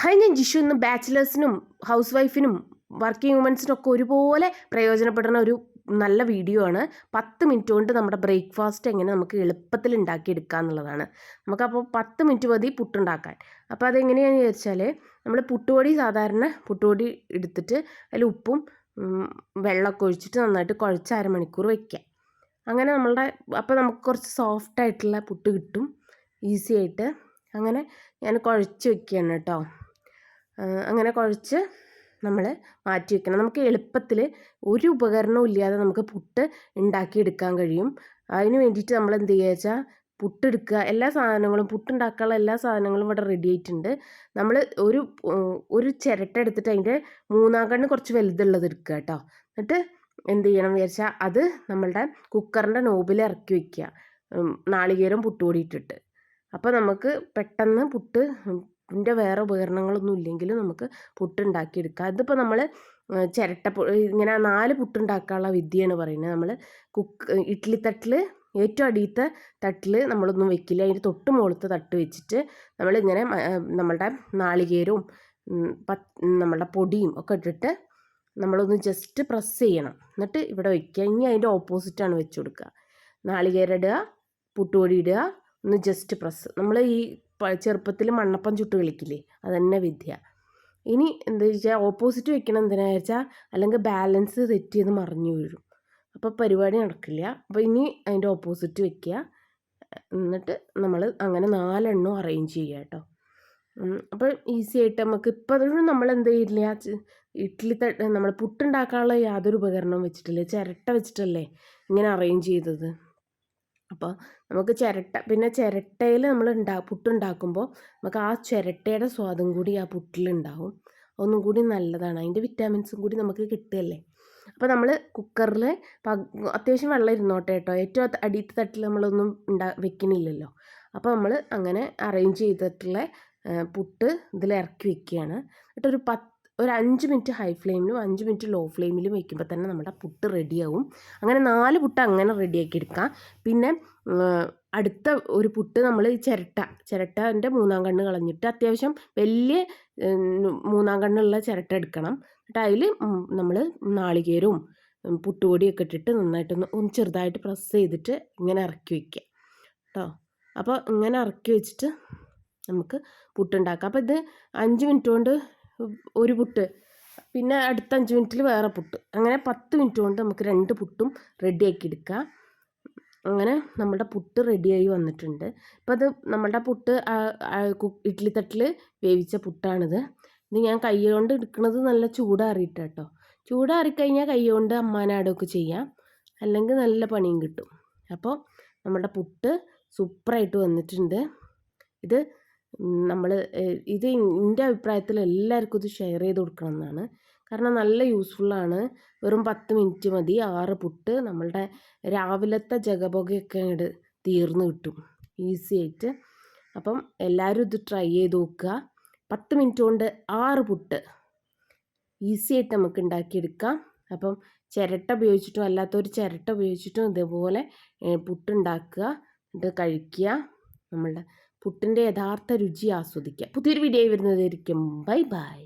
High ഞാൻ ജിഷു ഇന്ന് ബാച്ചിലേഴ്സിനും house വൈഫിനും working വുമൻസിനും ഒക്കെ ഒരുപോലെ പ്രയോജനപ്പെടുന്ന ഒരു നല്ല വീഡിയോ ആണ്. പത്ത് മിനിറ്റ് കൊണ്ട് നമ്മുടെ ബ്രേക്ക്ഫാസ്റ്റ് എങ്ങനെ നമുക്ക് എളുപ്പത്തിൽ ഉണ്ടാക്കിയെടുക്കുക എന്നുള്ളതാണ്. നമുക്കപ്പോൾ പത്ത് മിനിറ്റ് മതി പുട്ടുണ്ടാക്കാൻ. അപ്പോൾ അതെങ്ങനെയാണെന്ന് ചോദിച്ചാൽ നമ്മൾ പുട്ടുപൊടി സാധാരണ പുട്ടുപൊടി എടുത്തിട്ട് അതിൽ ഉപ്പും വെള്ളമൊക്കെ ഒഴിച്ചിട്ട് നന്നായിട്ട് കുഴച്ച് അരമണിക്കൂർ വയ്ക്കുക അങ്ങനെ നമ്മളുടെ അപ്പോൾ നമുക്ക് കുറച്ച് സോഫ്റ്റ് ആയിട്ടുള്ള പുട്ട് കിട്ടും. ഈസി ആയിട്ട്. അങ്ങനെ ഞാൻ കുഴച്ച് വെക്കുകയാണ് കേട്ടോ. അങ്ങനെ കുഴച്ച് നമ്മൾ മാറ്റി വെക്കണം. നമുക്ക് എളുപ്പത്തിൽ ഒരു ഉപകരണവും ഇല്ലാതെ നമുക്ക് പുട്ട് ഉണ്ടാക്കിയെടുക്കാൻ കഴിയും. അതിന് വേണ്ടിയിട്ട് നമ്മൾ എന്ത് ചെയ്യുക വെച്ചാൽ പുട്ടെടുക്കുക എല്ലാ സാധനങ്ങളും പുട്ടുണ്ടാക്കാനുള്ള എല്ലാ സാധനങ്ങളും ഇവിടെ റെഡി ആയിട്ടുണ്ട്. നമ്മൾ ഒരു ഒരു ചിരട്ട എടുത്തിട്ട് അതിന്റെ മൂന്നാം കണ്ണ് കുറച്ച് വലുതുള്ളത് എടുക്കുക കേട്ടോ. എന്നിട്ട് എന്ത് ചെയ്യണം വിചാരിച്ചാൽ അത് നമ്മളുടെ കുക്കറിന്റെ നോബിൽ ഇറക്കി വയ്ക്കുക നാളികേരം പുട്ടുപൊടി അപ്പോൾ നമുക്ക് പെട്ടെന്ന് പുട്ട് ന്റെ വേറെ ഉപകരണങ്ങളൊന്നും ഇല്ലെങ്കിൽ നമുക്ക് പുട്ടുണ്ടാക്കിയെടുക്കാം. അതിപ്പോൾ നമ്മൾ ചിരട്ട ഇങ്ങനെ നാല് പുട്ടുണ്ടാക്കാനുള്ള വിദ്യയാണ് പറയുന്നത്. നമ്മൾ കുക്ക് ഇഡ്ഡലി തട്ടിൽ ഏറ്റവും അടിയത്തെ തട്ടിൽ നമ്മളൊന്നും വെക്കില്ല. അതിന്റെ തൊട്ട് മുകളിലത്തെ തട്ട് വെച്ചിട്ട് നമ്മളിങ്ങനെ നമ്മളുടെ നാളികേരവും നമ്മളുടെ പൊടിയും ഒക്കെ ഇട്ടിട്ട് നമ്മളൊന്ന് ജസ്റ്റ് പ്രസ് ചെയ്യണം. എന്നിട്ട് ഇവിടെ വയ്ക്കുക ഇനി അതിന്റെ ഓപ്പോസിറ്റാണ് വെച്ച് കൊടുക്കുക. നാളികേരം ഇടുക പുട്ടുപൊടി ഇടുക ഒന്ന് ജസ്റ്റ് പ്രസ്. നമ്മൾ ഈ ചെറുപ്പത്തിൽ മണ്ണപ്പം ചുട്ട് കളിക്കില്ലേ അതന്നെ വിദ്യ. ഇനി എന്താ വെച്ചാൽ ഓപ്പോസിറ്റ് വെക്കണം എന്തിനാ വെച്ചാൽ അല്ലെങ്കിൽ ബാലൻസ് തെറ്റിയത് മറിഞ്ഞു വീഴും. അപ്പോൾ പരിപാടി നടക്കില്ല. അപ്പോൾ ഇനി അതിന്റെ ഓപ്പോസിറ്റ് വെക്കുക എന്നിട്ട് നമ്മൾ അങ്ങനെ നാലെണ്ണം അറേഞ്ച് ചെയ്യുക കേട്ടോ അപ്പോൾ ഈസി ആയിട്ട് നമുക്ക് ഇപ്പോൾ അതൊന്നും നമ്മൾ എന്ത് ചെയ്യില്ല ഇഡ്ഡലി നമ്മൾ പുട്ടുണ്ടാക്കാനുള്ള യാതൊരു ഉപകരണവും വെച്ചിട്ടില്ല. ചിരട്ട വെച്ചിട്ടല്ലേ ഇങ്ങനെ അറേഞ്ച് ചെയ്തത്. അപ്പോൾ നമുക്ക് ചിരട്ട പിന്നെ ചിരട്ടയിൽ നമ്മൾ ഉണ്ടാ പുട്ടുണ്ടാക്കുമ്പോൾ നമുക്ക് ആ ചിരട്ടയുടെ സ്വാദും കൂടി ആ പുട്ടിലുണ്ടാവും. ഒന്നും കൂടി നല്ലതാണ്. അതിന്റെ വിറ്റാമിൻസും കൂടി നമുക്ക് കിട്ടുകയല്ലേ? അപ്പോൾ നമ്മൾ കുക്കറിൽ അത്യാവശ്യം വെള്ളം ഇരുന്നോട്ടെ കേട്ടോ. ഏറ്റവും അടിയത്തെ തട്ടിൽ നമ്മളൊന്നും ഉണ്ടാ വെക്കണില്ലല്ലോ. അപ്പോൾ നമ്മൾ അങ്ങനെ അറേഞ്ച് ചെയ്തിട്ടുള്ള പുട്ട് ഇതിൽ ഇറക്കി വെക്കുകയാണ്. എന്നിട്ടൊരു പത്ത് ഒരു അഞ്ച് മിനിറ്റ് ഹൈ ഫ്ലെയിമിലും അഞ്ച് മിനിറ്റ് ലോ ഫ്ലെയിമിലും വെക്കുമ്പോൾ തന്നെ നമ്മുടെ പുട്ട് റെഡിയാവും അങ്ങനെ നാല് പുട്ട് അങ്ങനെ റെഡിയാക്കി എടുക്കാം. പിന്നെ അടുത്ത ഒരു പുട്ട് നമ്മൾ ചിരട്ട ചിരട്ടന്റെ മൂന്നാം കണ്ണ് കളഞ്ഞിട്ട് അത്യാവശ്യം വലിയ മൂന്നാം കണ്ണുള്ള ചിരട്ട എടുക്കണം. എന്നിട്ട് അതിൽ നമ്മൾ നാളികേരവും പുട്ടുപൊടിയൊക്കെ ഇട്ടിട്ട് നന്നായിട്ടൊന്ന് ഒന്ന് ചെറുതായിട്ട് പ്രസ് ചെയ്തിട്ട് ഇങ്ങനെ ഇറക്കി വയ്ക്കുക കേട്ടോ അപ്പോൾ ഇങ്ങനെ ഇറക്കി വെച്ചിട്ട് നമുക്ക് പുട്ടുണ്ടാക്കാം. അപ്പോൾ ഇത് അഞ്ച് മിനിറ്റ് കൊണ്ട് ഒരു പുട്ട്. പിന്നെ അടുത്ത അഞ്ച് മിനിറ്റിൽ വേറെ പുട്ട്. അങ്ങനെ പത്ത് മിനിറ്റ് കൊണ്ട് നമുക്ക് രണ്ട് പുട്ടും റെഡിയാക്കി എടുക്കാം. അങ്ങനെ നമ്മുടെ പുട്ട് റെഡിയായി വന്നിട്ടുണ്ട്. ഇപ്പം അത് നമ്മുടെ പുട്ട് ഇഡ്ഡലി തട്ടിൽ വേവിച്ച പുട്ടാണിത്. ഇത് ഞാൻ കൈ കൊണ്ട് എടുക്കുന്നത് നല്ല ചൂടാറിയിട്ട് കേട്ടോ. ചൂടാറിക്കഴിഞ്ഞാൽ കൈ കൊണ്ട് അമ്മാനാടൊക്കെ ചെയ്യാം. അല്ലെങ്കിൽ നല്ല പണിയും കിട്ടും. അപ്പോൾ നമ്മുടെ പുട്ട് സൂപ്പറായിട്ട് വന്നിട്ടുണ്ട്. ഇത് നമ്മൾ ഇത് എന്റെ അഭിപ്രായത്തിൽ എല്ലാവർക്കും ഇത് ഷെയർ ചെയ്ത് കൊടുക്കണം എന്നാണ് കാരണം നല്ല യൂസ്ഫുള്ളാണ് വെറും പത്ത് മിനിറ്റ് മതി. ആറ് പുട്ട് നമ്മളുടെ രാവിലത്തെ ജഗപുകയൊക്കെ അങ്ങോട്ട് തീർന്നു കിട്ടും. ഈസി ആയിട്ട്. അപ്പം എല്ലാവരും ഇത് ട്രൈ ചെയ്ത് നോക്കുക. പത്ത് മിനിറ്റ് കൊണ്ട് ആറ് പുട്ട് ഈസി ആയിട്ട് നമുക്ക് ഉണ്ടാക്കിയെടുക്കാം അപ്പം ചിരട്ട ഉപയോഗിച്ചിട്ടും അല്ലാത്തൊരു ചിരട്ട ഉപയോഗിച്ചിട്ടും ഇതേപോലെ പുട്ടുണ്ടാക്കുക എന്നിട്ട് കഴിക്കുക. നമ്മളുടെ പുട്ടിന്റെ യഥാർത്ഥ രുചി ആസ്വദിക്കുക പുതിയൊരു വീഡിയോ വരുന്നതായിരിക്കും. Bye bye